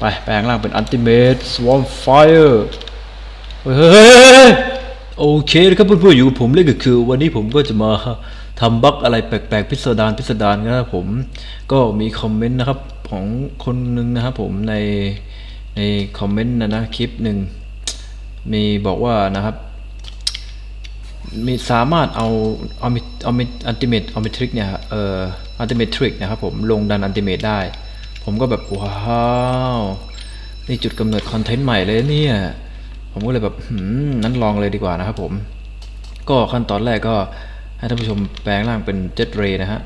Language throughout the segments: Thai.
ไปแปลงร่างเป็น Ultimate Swarm Fire เฮ้ยเฮ้ยเฮ้ยเฮ้ยโอเคนะครับเพื่อนๆอยู่กับผมเล่นก็คือ วันนี้ผมก็จะมาทำบั๊กอะไรแปลกๆพิสดารพิสดารนะครับผมก็มีคอมเมนต์นะครับของคนหนึ่งนะครับผมในในคอมเมนต์นะนะคลิปหนึ่งมีบอกว่านะครับมีสามารถเอาเอาเอาอันติเมตเอาเมทริกเนี่ยเอ่ออันติเมทริกนะครับผมลงดันอันติเมตได้ ผมก็แบบว้าวนี่จุดกำเนิดคอนเทนต์ใหม่เลยเนี่ย ผมก็เลยแบบหืมนั้นลองเลยดีกว่านะครับผม ก็ขั้นตอนแรกก็ให้ท่านผู้ชมแปลงร่างเป็นเจ็ตเรย์นะฮะ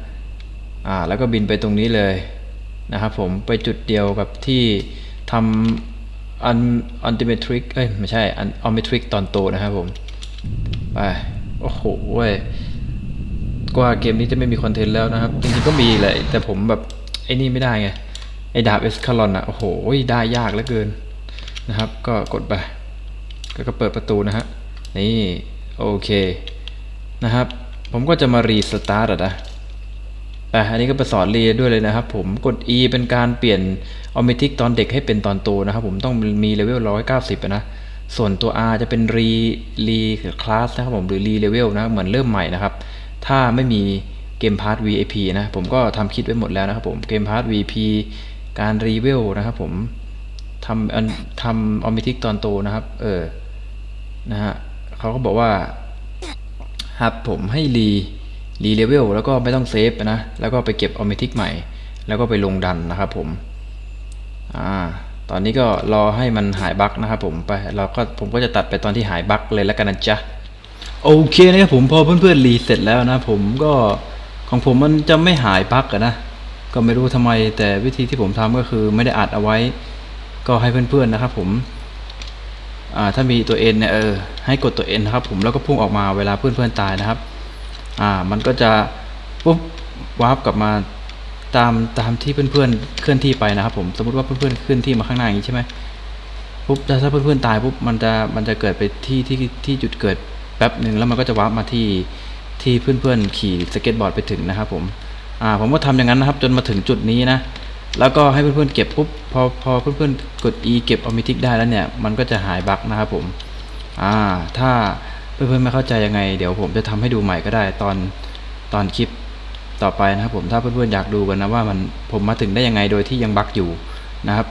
อ่าแล้วก็บินไปตรงนี้เลยนะครับผมไปจุดเดียวกับที่ทำอันอันติเมทริกเอ้ยไม่ใช่อันออมิทริกตอนโตนะครับผม ไป โอ้โหเว้ยกว่าเกมนี้จะไม่มีคอนเทนต์แล้วนะครับ จริงๆก็มีแหละแต่ผมแบบไอ้นี่ไม่ได้ไง ไอดาบเอสคาลอนอะโอ้โหได้ยากเหลือเกินนะครับ ก็กดไปก็ก็เปิดประตูนะฮะนี่โอเคนะครับ ผมก็จะมารีสตาร์ทอะนะแต่อันนี้ก็ไปสอนเรียด้วยเลยนะครับผมกด E เป็นการเปลี่ยนออม t ติกตอนเด็กให้เป็นตอนโตนะครับผมต้องมีเลเวล190นะส่วนตัว R จะเป็นรีรีคลาสนะครับผมหรือรีเลเวลนะเหมือนเริ่มใหม่นะครับ ถ้าไม่มีเกมพาร์ท VIP นะผมก็ทำคิดไว้หมดแล้วนะครับผมเกมพาร์ท VIP การรีเวลนะครับผมทำทำออม t ติกตอนโตนะครับ เออ นะฮะเขาก็บอกว่าครับผมให้รีรีเลเวลแล้วก็ไม่ต้องเซฟนะ แล้วก็ไปเก็บออม t ติกใหม่ แล้วก็ไปลงดันนะครับผม อ่า ตอนนี้ก็รอให้มันหายบั๊กนะครับผม ไป เราก็ผมก็จะตัดไปตอนที่หายบั๊กเลยแล้วกันนะจ๊ะ โอเคนะครับผมพอเพื่อนๆรีเสร็จแล้วนะผมก็ของผมมันจะไม่หายบั๊กอะนะ ก็ไม่รู้ทำไม แต่วิธีที่ผมทำก็คือไม่ได้อัดเอาไว้ ก็ให้เพื่อนๆนะครับ ผมถ้ามีตัว N เนี่ยเออให้กดตัว N นนะครับ ผมแล้วก็พุ่งออกมาเวลาเพื่อนๆตายนะครับ อ่ามันก็จะปุ๊บวาร์ปกลับมาตามตามที่เพื่อนๆเคลื่อนที่ไปนะครับ ผมสมมติว่าเพื่อนๆเคลื่อนที่มาข้างหน้าอย่างนี้ใช่ไหมปุ๊บถ้าเพื่อนๆตายปุ๊บมันจะมันจะเกิดไปที่ที่ที่จุดเกิดแป๊บหนึ่งแล้วมันก็จะวาร์ปมาที่ที่เพื่อนๆขี่สเก็ตบอร์ดไปถึงนะครับผม อ่าผมก็ทำอย่างนั้นนะครับ จนมาถึงจุดนี้นะ แล้วก็ให้เพื่อนๆเก็บปุ๊บพอพอเพื่อนๆกด E เก็บออมิทิกได้แล้วเนี่ย มันก็จะหายบั๊กนะครับผมอ่าถ้าเพื่อนๆไม่เข้าใจยังไง เดี๋ยวผมจะทำให้ดูใหม่ก็ได้ตอนตอนคลิปต่อไปนะครับผมถ้าเพื่อนๆอยากดูกันนะว่ามันผมมาถึงได้ยังไงโดยที่ยังบั๊กอยู่นะครับ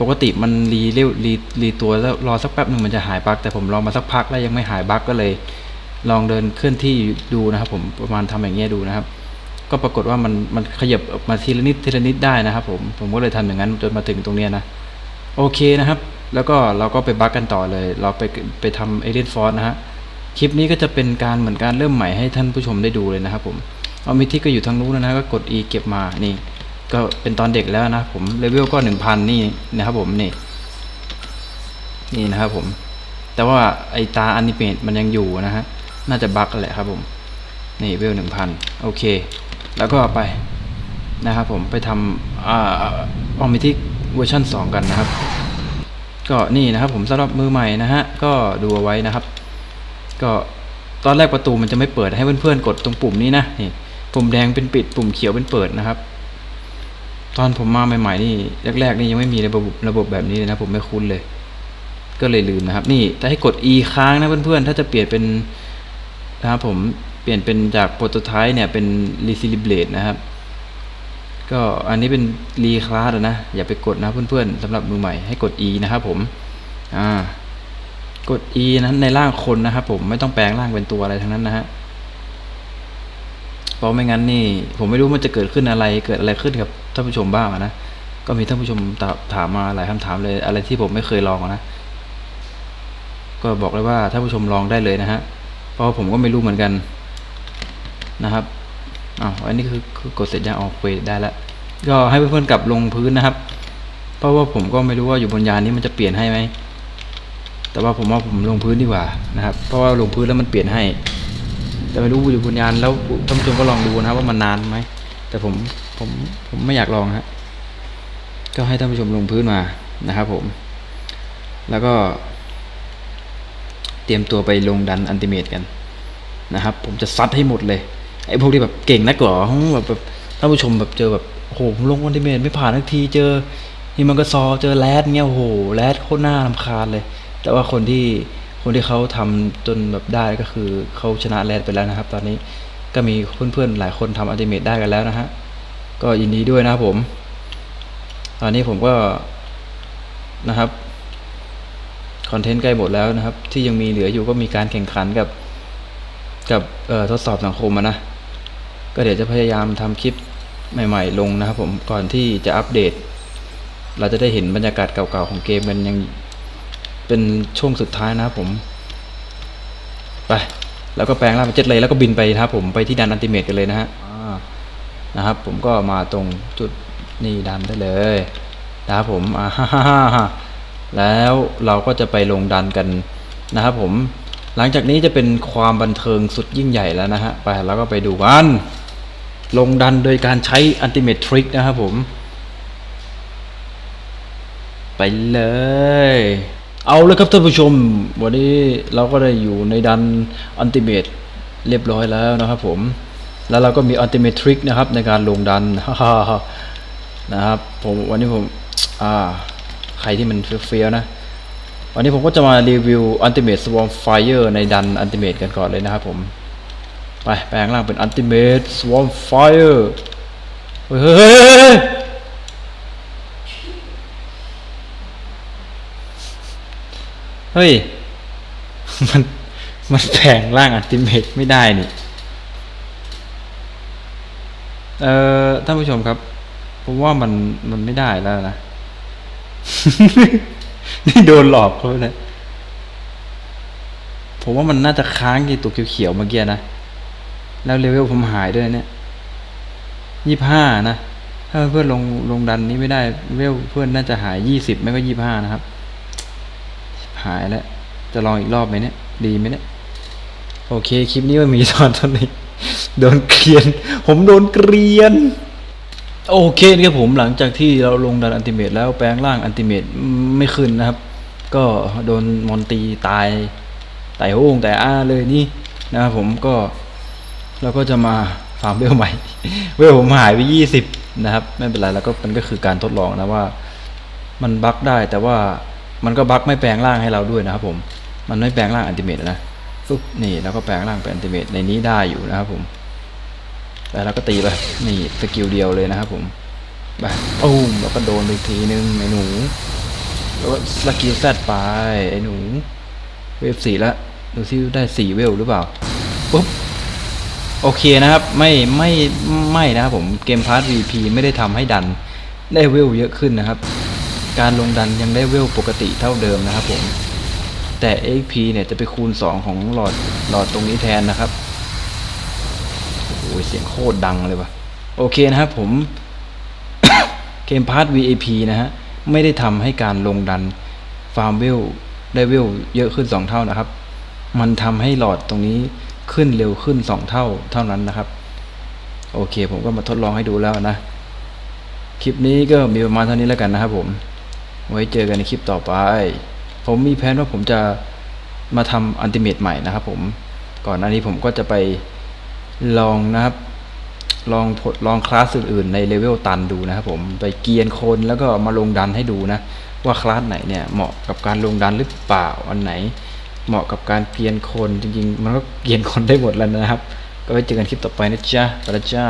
ปกติมันรีเร็วรีรีตัวแล้วรอสักแป๊บหนึ่งมันจะหายบั๊กแต่ผมลองมาสักพักแล้วยังไม่หายบั๊กก็เลย ลองเดินเคลื่อนที่ดูนะครับ ผมประมาณทำอย่างเงี้ยดูนะครับ ก็ปรากฏว่ามันมันขยับออกมาทีละนิดทีละนิดได้นะครับ ผมผมก็เลยทำอย่างนั้นจนมาถึงตรงเนี้ยนะโอเคนะครับ แล้วก็เราก็ไปบักกันต่อเลย เราไปไปทำเอเลนฟอร์นะฮะคลิปนี้ก็จะเป็นการเหมือนการเริ่มใหม่ให้ท่านผู้ชมได้ดูเลยนะครับผมเอามิทิกก็อยู่ทางนู้นนะก็กด E เก็บมานี่ ก็เป็นตอนเด็กแล้วนะผมเลเวลก็หนึ่งพันนี่นะครับผมนี่นี่นะครับผมแต่ว่าไอตาอนิเมตมันยังอยู่นะฮะน่าจะบั๊กแหละครับผมนี่เวลหนึ่งพันโอเค แล้วก็ไปนะครับผมไปทำออมิทิกเวอร์ชัน2 กันนะครับ ก็นี่นะครับผมสำหรับมือใหม่นะฮะ ก็ดูเอาไว้นะครับ ก็ตอนแรกประตูมันจะไม่เปิดให้เพื่อนๆกดตรงปุ่มนี้นะนี่ปุ่มแดงเป็นปิดปุ่มเขียวเป็นเปิดนะครับ ตอนผมมาใหม่ๆนี่แรกๆนี่ยังไม่มีระบบระบบแบบนี้เลยนะผมไม่คุ้นเลย ก็เลยลืมนะครับ นี่ถ้าให้กด E ค้างนะเพื่อนๆถ้าจะเปลี่ยนเป็นนะครับผม เปลี่ยนเป็นจากโปรโตไทป์เนี่ยเป็น r e c i l i b r a t e นะครับ ก็อันนี้เป็นรีคลาสนะ อย่าไปกดนะเพื่อนๆสำหรับมือใหม่ให้กด E นะครับผมอ่ากด E นั้นในร่างคนนะครับผมไม่ต้องแปลงร่างเป็นตัวอะไรทั้งนั้นนะฮะเพราะไม่งั้นนี่ ผมไม่รู้มันจะเกิดขึ้นอะไรเกิดอะไรขึ้นกับท่านผู้ชมบ้างนะก็มีท่านผู้ชมถามมาหลายคำถามเลย อะไรที่ผมไม่เคยลองนะก็บอกเลยว่าท่านผู้ชมลองได้เลยนะฮะเพราะผมก็ไม่รู้เหมือนกัน นะครับอ้าวอันนี้คือคือกดเสร็จยังออกเวได้แล้วก็ให้เพื่อนๆกลับลงพื้นนะครับ เพราะว่าผมก็ไม่รู้ว่าอยู่บนยานนี้มันจะเปลี่ยนให้ไหมแต่ว่าผมว่าผมลงพื้นดีกว่านะครับ เพราะว่าลงพื้นแล้วมันเปลี่ยนให้ แต่ไม่รู้อยู่บนยานแล้วท่านผู้ชมก็ลองดูนะครับ ว่ามันนานไหมแต่ผมผมผมไม่อยากลองฮะก็ให้ท่านผู้ชมลงพื้นมานะครับ ผม แล้วก็ เตรียมตัวไปลงดันอันติเมตกันนะครับ ผมจะซัดให้หมดเลย ไอ้พวกที่แบบเก่งนักหรอแบบแบบท่านผู้ชมแบบเจอแบบโอ้โหผมลงอันติเมตไม่ผ่านทักทีเจอนี่มันก็ซอเจอแรดเงี้ยโอ้โหแรดโคตรหน่ารำคาญเลย แต่ว่าคนที่คนที่เขาทำจนแบบได้ก็คือเขาชนะแรดไปแล้วนะครับ ตอนนี้ก็มีเพื่อนๆหลายคนทำอัลติเมทได้กันแล้วนะฮะก็ยินดีด้วยนะครับผม ตอนนี้ผมก็นะครับคอนเทนต์ใกล้หมดแล้วนะครับ ที่ยังมีเหลืออยู่ก็มีการแข่งขันกับกับทดสอบสังคมนะ ก็เดี๋ยวจะพยายามทำคลิปใหม่ๆ ลงนะครับผมก่อนที่จะอัปเดต เราจะได้เห็นบรรยากาศเก่าๆของเกมกันยังเป็นช่วงสุดท้ายนะครับผม ไป แล้วก็แปลงร่างเป็นเจ็ตเลยแล้วก็บินไปนะครับผมไปที่ดันอันติเมตกันเลยนะฮะนะครับ ผมก็มาตรงจุดนี่ดันได้เลยนะครับผมอ่าฮ่าฮ่าฮ่าแล้วเราก็จะไปลงดันกันนะครับผม หลังจากนี้จะเป็นความบันเทิงสุดยิ่งใหญ่แล้วนะฮะ ไปแล้วก็ไปดูกัน ลงดันโดยการใช้อันติเมทริกนะครับผม ไปเลย เอาเลยครับท่านผู้ชม วันนี้เราก็ได้อยู่ในดันอันติเมตเรียบร้อยแล้วนะครับผม แล้วเราก็มีอันติเมทริกนะครับในการลงดันนะครับผมวันนี้ผมอ่าใครที่มันเฟี้ยวๆนะ วันนี้ผมก็จะมารีวิว Ultimate Swarm Fire ในดัน Ultimate กันก่อนเลยนะครับผม ไปแปลงร่างเป็น Ultimate Swarm Fire เฮ้ยเฮ้ยเฮ้ยเฮ้ย มัน มันแปลงร่าง Ultimate ไม่ได้นี่ เอ่อ ท่านผู้ชมครับ ผมว่ามัน มันไม่ได้แล้วนะ นี่โดนหลอกเขาเลยผมว่ามันน่าจะค้างที่ตัวเขียวๆเมื่อกี้นะ แล้วเลเวลผมหายด้วยเนี่ยยี่ห้านะ ถ้าเพื่อนลงลงดันนี้ไม่ได้เลเวลเพื่อนน่าจะหายยี่สิบไม่ก็ยี่ห้านะครับ หายแล้ว จะลองอีกรอบไหมเนี่ย ดีไหมเนี่ย โอเค คลิปนี้มันมีตอนเท่านี้ โดนเกลียน ผมโดนเกลียน โอเคนะครับผมหลังจากที่เราลงดันอันติเมตแล้วแปลงร่างอันติเมตไม่ขึ้นนะครับ ก็โดนมอนตีตายตายโห้งแต่อ้าเลยนี่นะครับผมก็ เราก็จะมาฟาร์มเวลใหม่ เวลผมหายไปยี่สิบนะครับ ไม่เป็นไรแล้วก็มันก็คือการทดลองนะว่า มันบั๊กได้แต่ว่ามันก็บั๊กไม่แปลงร่างให้เราด้วยนะครับผมมันไม่แปลงร่างอันติเมตนะปุ๊บนี่แล้วก็แปลงร่างเป็นอันติเมตในนี้ได้อยู่นะครับผมแล้วเราก็ตีไปนี่สกิลเดียวเลยนะครับผมไปปุ้มแล้วก็โดนไปอีกทีนึงไอ้หนูแล้วก็สกิลแซดไปไอ้หนู เวฟสี่ล้วดูซิได้สี่เวลหรือเปล่าปุ๊บ โอเคนะครับไม่ไม่ไม่นะครับผมเกมพาร์ท VP ไม่ได้ทำให้ดันได้เวลเยอะขึ้นนะครับ การลงดันยังได้เวลปกติเท่าเดิมนะครับผมแต่ XP เนี่ยจะไปคูณ 2 ของหลอดหลอดตรงนี้แทนนะครับโอ้ยเสียงโคตรดังเลยว่ะโอเคนะครับผม เกมพาร์ท VIP นะฮะไม่ได้ทำให้การลงดันฟาร์มเวลได้เวลเยอะขึ้น 2 เท่านะครับ มันทำให้หลอดตรงนี้ ขึ้นเร็วขึ้น 2 เท่าเท่านั้นนะครับ โอเค ผมก็มาทดลองให้ดูแล้วนะ คลิปนี้ก็มีประมาณเท่านี้แล้วกันนะครับผม ไว้เจอกันในคลิปต่อไป ผมมีแผนว่าผมจะมาทำอันติเมตใหม่นะครับผม ก่อนหน้านี้ผมก็จะไปลองนะครับ ลองลองคลาสอื่นๆในเลเวลตันดูนะครับผม ไปเกียนคนแล้วก็มาลงดันให้ดูนะ ว่าคลาสไหนเนี่ยเหมาะกับการลงดันหรือเปล่า อันไหน เหมาะกับการเกียนคนจริงๆ มันก็เกียนคนได้หมดแล้วนะครับ ก็ไว้เจอกันคลิปต่อไปนะจ๊ะไปและจ้า